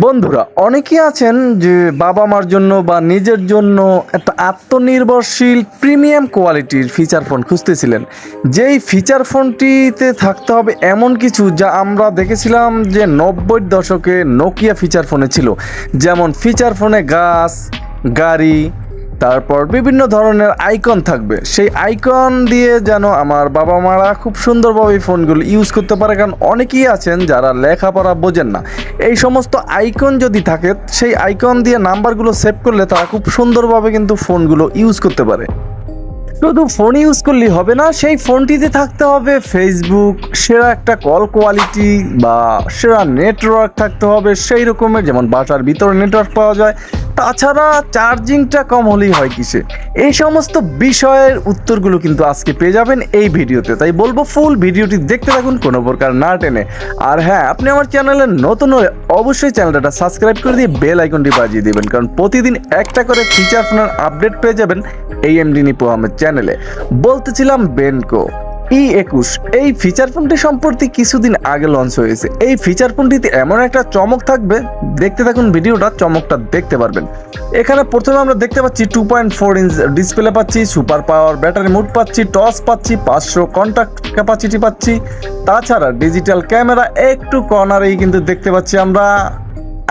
বন্ধুরা অনেকে আছেন যে বাবা মার জন্য বা নিজের জন্য একটা আত্মনির্ভরশীল প্রিমিয়াম কোয়ালিটির ফিচার ফোন খুঁজতেছিলেন। যেই ফিচার ফোনটিতে থাকতে হবে এমন কিছু যা আমরা দেখেছিলাম যে নব্বই দশকে নোকিয়া ফিচার ফোনে ছিল। যেমন ফিচার ফোনে গাছ, গাড়ি তারপর বিভিন্ন ধরনের আইকন থাকবে। সেই আইকন দিয়ে যেন আমার বাবা মারা খুব সুন্দরভাবে ফোনগুলো ইউজ করতে পারে, কারণ অনেকেই আছেন যারা লেখাপড়া বোঝেন না। এই সমস্ত আইকন যদি থাকে, সেই আইকন দিয়ে নাম্বারগুলো সেভ করলে তারা খুব সুন্দরভাবে কিন্তু ফোনগুলো ইউজ করতে পারে। শুধু ফোন ইউজ করলেই হবে না, সেই ফোনটিতে থাকতে হবে ফেসবুক সেরা একটা কল কোয়ালিটি বা সেরা নেটওয়ার্ক থাকতে হবে, সেই রকমের যেমন বাসার ভিতরে নেটওয়ার্ক পাওয়া যায় তাছাড়া চার্জিংটা কম হলেই হয় কিসে? এই সমস্ত বিষয়ের উত্তরগুলো কিন্তু আজকে পেয়ে যাবেন এই ভিডিওতে। তাই বলব ফুল ভিডিওটি দেখতে থাকুন, কোনো প্রকার না টেনে। আর হ্যাঁ আপনি আমার চ্যানেলে নতুন হলে অবশ্যই চ্যানেলটা সাবস্ক্রাইব করে দিয়ে বেল আইকনটি বাজিয়ে দিবেন, কারণ প্রতিদিন একটা করে ফিচার ফোনের আপডেট পেয়ে যাবেন এই এমডি নিপো আহমেদ চ্যানেলে। বলতেছিলাম বেনকো। ই একুশ, এই ফিচার ফোনটি সম্পর্কে কিছুদিন আগে লঞ্চ হয়েছে। এই ফিচার ফোনটিতে এমন একটা চমক থাকবে, দেখতে থাকুন ভিডিওটা, চমকটা দেখতে পারবেন। এখানে প্রথমে আমরা দেখতে পাচ্ছি two point four inch display পাচ্ছি সুপার পাওয়ার ব্যাটারি মুড পাচ্ছি টস পাচ্ছি, পাঁচশো কন্ট্যাক্ট ক্যাপাসিটি পাচ্ছি। তাছাড়া ডিজিটাল ক্যামেরা একটু কর্নারেই কিন্তু দেখতে পাচ্ছি আমরা।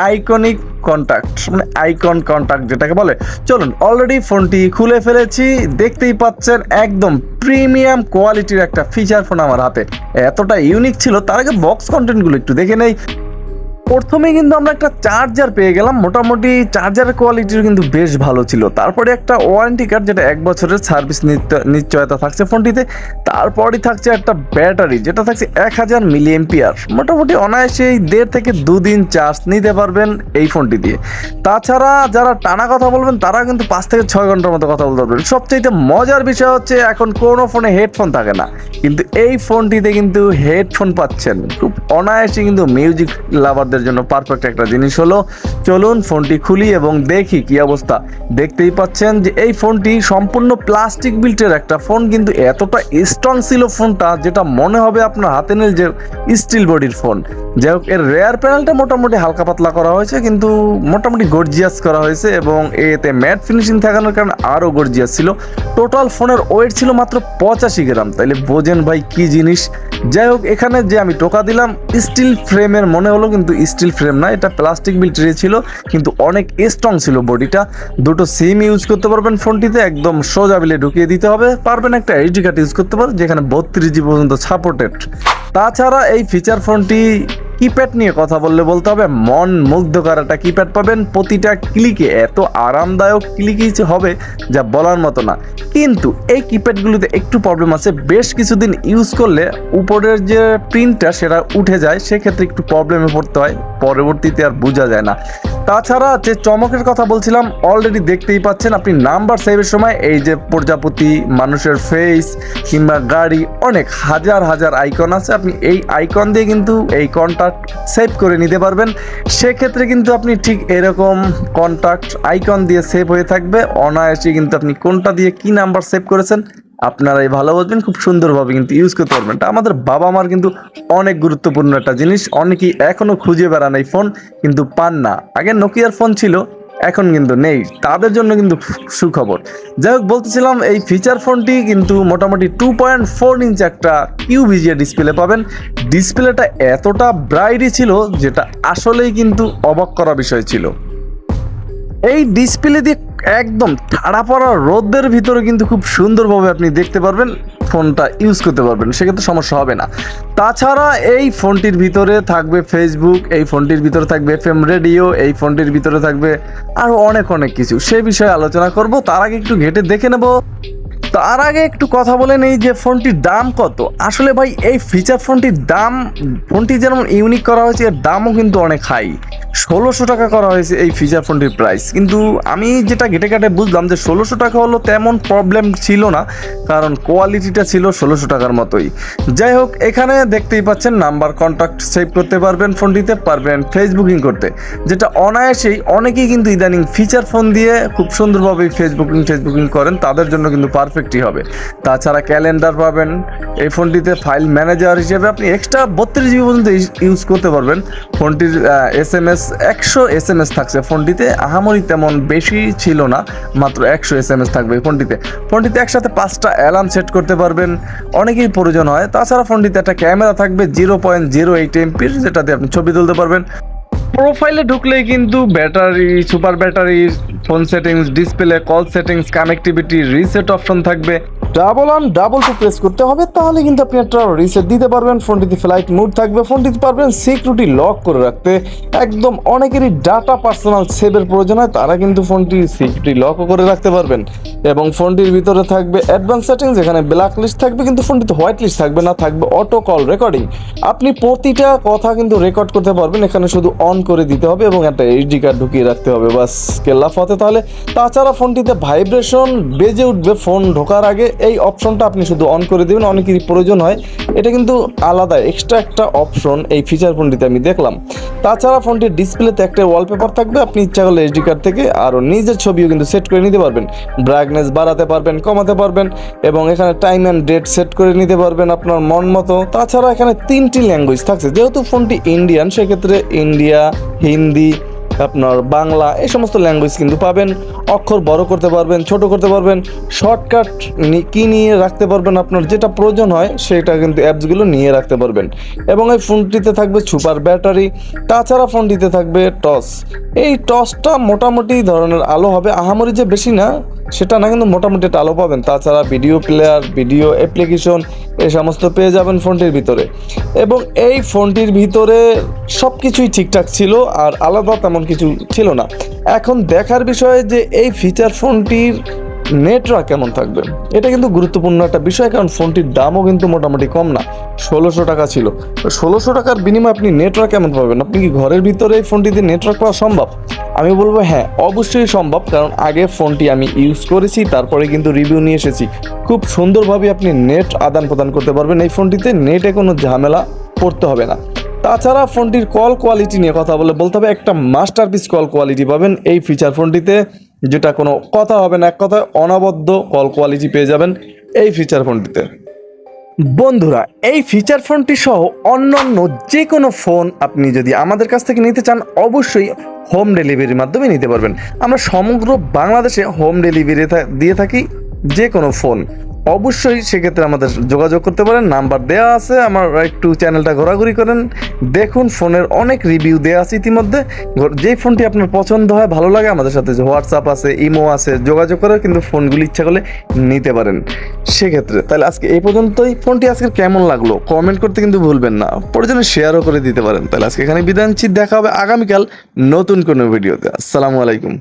আইকনিক কন্টাক্ট মানে আইকন কন্ট্যাক্ট যেটাকে বলে। চলুন অলরেডি ফোনটি খুলে ফেলেছি, দেখতেই পাচ্ছেন একদম প্রিমিয়াম কোয়ালিটির একটা ফিচার ফোন আমার হাতে। এতটা ইউনিক ছিল, তার আগে বক্স কন্টেন্টগুলো একটু দেখে নেই। প্রথমে কিন্তু আমরা একটা চার্জার পেয়ে গেলাম। মোটামুটি চার্জারের কোয়ালিটিও কিন্তু বেশ ভালো ছিল। তারপরে একটা ওয়ারেন্টি কার্ড যেটা এক বছরের সার্ভিস নিশ্চয়তা থাকছে ফোনটিতে তারপরই থাকছে একটা ব্যাটারি যেটা থাকছে এক হাজার মিলি এম্পিয়ার মোটামুটি অনায়াসে এই দেড় থেকে দুদিন চার্জ নিতে পারবেন এই ফোনটি দিয়ে। তাছাড়া যারা টানা কথা বলবেন তারা কিন্তু পাঁচ থেকে ছয় ঘণ্টার মতো কথা বলতে পারবেন। সবচাইতে মজার বিষয় হচ্ছে, এখন কোনো ফোনে হেডফোন থাকে না। কিন্তু এই ফোনটিতে কিন্তু হেডফোন পাচ্ছেন। খুব অনায়াসে কিন্তু মিউজিক লাভারদের জন্য পারফেক্ট একটা জিনিস হলো, চলুন ফোনটি খুলি এবং দেখি কি অবস্থা। দেখতেই পাচ্ছেন যে এই ফোনটি সম্পূর্ণ প্লাস্টিক বিল্টের একটা ফোন কিন্তু এতটা স্ট্রং ছিল ফোনটা যেটা মনে হবে আপনার হাতে নিল যে স্টিল বডির ফোন যাই হোক, এর রেয়ার প্যানেলটা মোটামুটি হালকা পাতলা করা হয়েছে, কিন্তু মোটামুটি গর্জিয়াস করা হয়েছে এবং এতে ম্যাট ফিনিশিং থাকানোর কারণে আরও গর্জিয়াস ছিল। টোটাল ফোনের ওয়েট ছিল মাত্র পঁচাশি গ্রাম। তাইলে বোঝেন ভাই কি জিনিস? যাই হোক, এখানে যে আমি টোকা দিলাম স্টিল ফ্রেমের মনে হলো, কিন্তু স্টিল ফ্রেম না, এটা প্লাস্টিক মিলিটারি ছিল, কিন্তু অনেক স্ট্রং ছিল বডিটা। দুটো সিম ইউজ করতে পারবেন ফোনটিতে একদম সোজা বিলে ঢুকিয়ে দিতে হবে। পারবেন একটা এইচডি কার্ড ইউজ করতে পারবেন যেখানে বত্রিশ জি পর্যন্ত সাপোর্টেড তাছাড়া এই ফিচার ফোনটি কিপ্যাড নিয়ে কথা বললে বলতে হবে, মন মুগ্ধকর একটা কিপ্যাড পাবেন, প্রতিটা ক্লিকে এত আরামদায়ক ক্লিকই হবে, যা বলার মতো না। কিন্তু এই কিপ্যাডগুলোতে একটু প্রবলেম আছে, বেশ কিছুদিন ইউজ করলে উপরের যে প্রিন্টটা সেটা উঠে যায়, সেক্ষেত্রে একটু প্রবলেমে পড়তে হয়, পরবর্তীতে আর বোঝা যায় না। তাছাড়া যে চমকের কথা বলছিলাম অলরেডি দেখতেই পাচ্ছেন আপনি নাম্বার সেভের সময় এই যে প্রজাপতি, মানুষের ফেস কিংবা গাড়ি, অনেক হাজার হাজার আইকন আছে। আপনি এই আইকন দিয়ে কিন্তু এই কন্ট্যাক্ট সেভ করে নিতে পারবেন। সেক্ষেত্রে কিন্তু আপনি ঠিক এরকম কন্ট্যাক্ট আইকন দিয়ে সেভ হয়ে থাকবে। অনায়াসে কিন্তু আপনি কোনটা দিয়ে কি নাম্বার সেভ করেছেন আপনারাই ভালো বুঝবেন, খুব সুন্দরভাবে কিন্তু ইউজ করতে পারবেন। এটা আমাদের বাবা মার কিন্তু অনেক গুরুত্বপূর্ণ একটা জিনিস, অনেকেই এখনও খুঁজে বেড়ান এই ফোন কিন্তু পান না। আগে নোকিয়ার ফোন ছিল, এখন কিন্তু নেই। তাদের জন্য কিন্তু সুখবর। যাই হোক, বলতেছিলাম এই ফিচার ফোনটি কিন্তু মোটামুটি টু পয়েন্ট ফোর ইঞ্চ একটা কিউভিজিএ ডিসপ্লে পাবেন। ডিসপ্লেটা এতটা ব্রাইটই ছিল যেটা আসলেই কিন্তু অবাক করা বিষয় ছিল। এই ডিসপ্লে দিয়ে একদম ঠাড়া পড়া রোদের ভিতরে কিন্তু খুব সুন্দরভাবে আপনি দেখতে পারবেন, ফোনটা ইউজ করতে পারবেন, সেক্ষেত্রে সমস্যা হবে না। তাছাড়া এই ফোনটির ভিতরে থাকবে ফেসবুক এই ফোনটির ভিতরে থাকবে এফ এম রেডিও এই ফোনটির ভিতরে থাকবে আরও অনেক অনেক কিছু। সে বিষয়ে আলোচনা করব, তার আগে একটু ঘেটে দেখে নেব। তার আগে একটু কথা বলে নেই যে ফোনটির দাম কত। আসলে ভাই, এই ফিচার ফোনটির দাম, ফোনটি যেমন ইউনিক করা হয়েছে, এর দামও কিন্তু অনেক হাই ষোলোশো টাকা করা হয়েছে এই ফিচার ফোনটির প্রাইস কিন্তু আমি যেটা ঘেটে ঘাটে বুঝলাম যে ষোলোশো টাকা হলো তেমন প্রবলেম ছিল না, কারণ কোয়ালিটিটা ছিল ষোলোশো টাকার মতোই। যাই হোক, এখানে দেখতেই পাচ্ছেন নাম্বার কন্ট্যাক্ট সেভ করতে পারবেন ফোনটিতে, পারবেন ফেসবুকিং করতে। যেটা অনায়াসেই অনেকেই কিন্তু ইদানিং ফিচার ফোন দিয়ে খুব সুন্দরভাবে ফেসবুকিং ফেসবুকিং করেন, তাদের জন্য কিন্তু পারফেক্টই হবে। তাছাড়া ক্যালেন্ডার পাবেন, এই ফোনটিতে ফাইল ম্যানেজার হিসেবে আপনি এক্সট্রা বত্রিশ জিবি পর্যন্ত ইউজ করতে পারবেন। ফোনটির এস এম এস একশো এস এম এস থাকছে ফোনটিতে। আহামরি তেমন বেশি ছিল না, মাত্র একশো এস এম এস থাকবে ফোনটিতে। ফোনটিতে একসাথে পাঁচটা অ্যালার্ম সেট করতে পারবেন, অনেকেই প্রয়োজন হয়। তাছাড়া ফোনটিতে একটা ক্যামেরা থাকবে জিরো পয়েন্ট জিরো এইট এমপির যেটাতে আপনি ছবি তুলতে পারবেন। প্রোফাইলে ঢুকলেই কিন্তু battery super battery phone settings display call settings connectivity reset option থাকবে। Double on double to press করতে হবে, তাহলে কিন্তু আপনি একটা রিসেট দিতে পারবেন, ফোনটিতে ফ্লাইট মুড থাকবে ফোন ফোনটিতে পারবেন সিকিউরিটি লক করে রাখতে। একদম অনেকেরই ডাটা পার্সোনাল সেভের প্রয়োজন হয়, তারা কিন্তু ফোনটি সিকিউরিটি লকও করে রাখতে পারবেন। এবং ফোনটির ভিতরে থাকবে অ্যাডভান্স সেটিংস যেখানে ব্ল্যাক লিস্ট থাকবে, কিন্তু ফোনটিতে হোয়াইট লিস্ট থাকবে না, থাকবে অটো কল রেকর্ডিং আপনি প্রতিটা কথা কিন্তু রেকর্ড করতে পারবেন, এখানে শুধু অন করে দিতে হবে এবং একটা এইচডি কার্ড ঢুকিয়ে রাখতে হবে। বাস, কেল্লা ফতে তাহলে। তাছাড়া ফোনটিতে ভাইব্রেশন বেজে উঠবে, ফোন ঢোকার আগে। এই অপশনটা আপনি শুধু অন করে দেবেন, অনেকেরই প্রয়োজন হয়। এটা কিন্তু আলাদা এক্সট্রা একটা অপশন এই ফিচার ফোনটিতে আমি দেখলাম। তাছাড়া ফোনটির ডিসপ্লেতে একটা ওয়ালপেপার থাকবে, আপনি ইচ্ছা করলে এইচডি কার্ড থেকে আরও নিজের ছবিও কিন্তু সেট করে নিতে পারবেন। ব্রাইটনেস বাড়াতে পারবেন, কমাতে পারবেন এবং এখানে টাইম অ্যান্ড ডেট সেট করে নিতে পারবেন আপনার মন মতো। তাছাড়া এখানে তিনটি ল্যাঙ্গুয়েজ থাকছে, যেহেতু ফোনটি ইন্ডিয়ান সেক্ষেত্রে ইন্ডিয়া হিন্দি আপনার বাংলা এই সমস্ত ল্যাঙ্গুয়েজ কিন্তু পাবেন, অক্ষর বড় করতে পারবেন, ছোট করতে পারবেন শর্টকাট কি নিয়ে রাখতে পারবেন আপনার, যেটা প্রয়োজন হয় সেটা কিন্তু অ্যাপসগুলো নিয়ে রাখতে পারবেন। এবং এই ফোনটিতে থাকবে সুপার ব্যাটারি তাছাড়া ফোনটিতে থাকবে টস এই টসটা মোটামুটি ধরনের আলো হবে, আহামরি যে বেশি না সেটা না, কিন্তু মোটামুটি টালো পাবেন। তাছাড়া ভিডিও প্লেয়ার, ভিডিও অ্যাপ্লিকেশন এ সমস্ত পেয়ে যাবেন ফোনটির ভিতরে। এবং এই ফোনটির ভিতরে সব কিছুই ঠিকঠাক ছিল, আর আলাদা তেমন কিছু ছিল না। এখন দেখার বিষয়ে যে এই ফিচার ফোনটির নেটওয়ার্ক কেমন থাকবে? এটা কিন্তু গুরুত্বপূর্ণ একটা বিষয়, কারণ ফোনটির দামও কিন্তু মোটামুটি কম না। ষোলোশো টাকা ছিল। ষোলোশো টাকার বিনিময়ে আপনি নেটওয়ার্ক কেমন পাবেন? আপনি কি ঘরের ভিতরে এই ফোনটিতে নেটওয়ার্ক পাওয়া সম্ভব? আমি বলব হ্যাঁ অবশ্যই সম্ভব, কারণ আগে ফোনটি আমি ইউজ করেছি, তারপরে কিন্তু রিভিউ নিয়ে এসেছি। খুব সুন্দরভাবে আপনি নেট আদান প্রদান করতে পারবেন এই ফোনটিতে, নেটে কোনো ঝামেলা পড়তে হবে না। তাছাড়া ফোনটির কল কোয়ালিটি নিয়ে কথা বলে বলতে হবে, একটা মাস্টারপিস কল কোয়ালিটি পাবেন এই ফিচার ফোনটিতে। যেটা কোনো কথা হবে না, এক কথায় অনবদ্য কল কোয়ালিটি পেয়ে যাবেন এই ফিচার ফোনটিতে বন্ধুরা, এই ফিচার ফোনটি সহ অন্যান্য যে কোনো ফোন আপনি যদি আমাদের কাছ থেকে নিতে চান, অবশ্যই হোম ডেলিভারির মাধ্যমে নিতে পারবেন। আমরা সমগ্র বাংলাদেশে হোম ডেলিভারি দিয়ে থাকি যে কোনো ফোন অবশ্যই সেক্ষেত্রে আমাদের যোগাযোগ করতে পারেন। নাম্বার দেওয়া আছে, আমার একটু চ্যানেলটা ঘোরাঘুরি করেন। দেখুন, ফোনের অনেক রিভিউ দেওয়া আছে ইতিমধ্যে। যেই ফোনটি আপনার পছন্দ হয়, ভালো লাগে, আমাদের সাথে হোয়াটসঅ্যাপ আছে ইমো আছে, যোগাযোগ করে কিন্তু ফোনগুলি ইচ্ছা করলে নিতে পারেন। সেক্ষেত্রে, তাহলে আজকে এই পর্যন্তই। ফোনটি আজকে কেমন লাগল? কমেন্ট করতে কিন্তু ভুলবেন না। প্রয়োজনে শেয়ারও করে দিতে পারেন। তাহলে আজকে এখানে বিদায় দেখা হবে আগামীকাল নতুন কোনো ভিডিওতে আসসালামু আলাইকুম।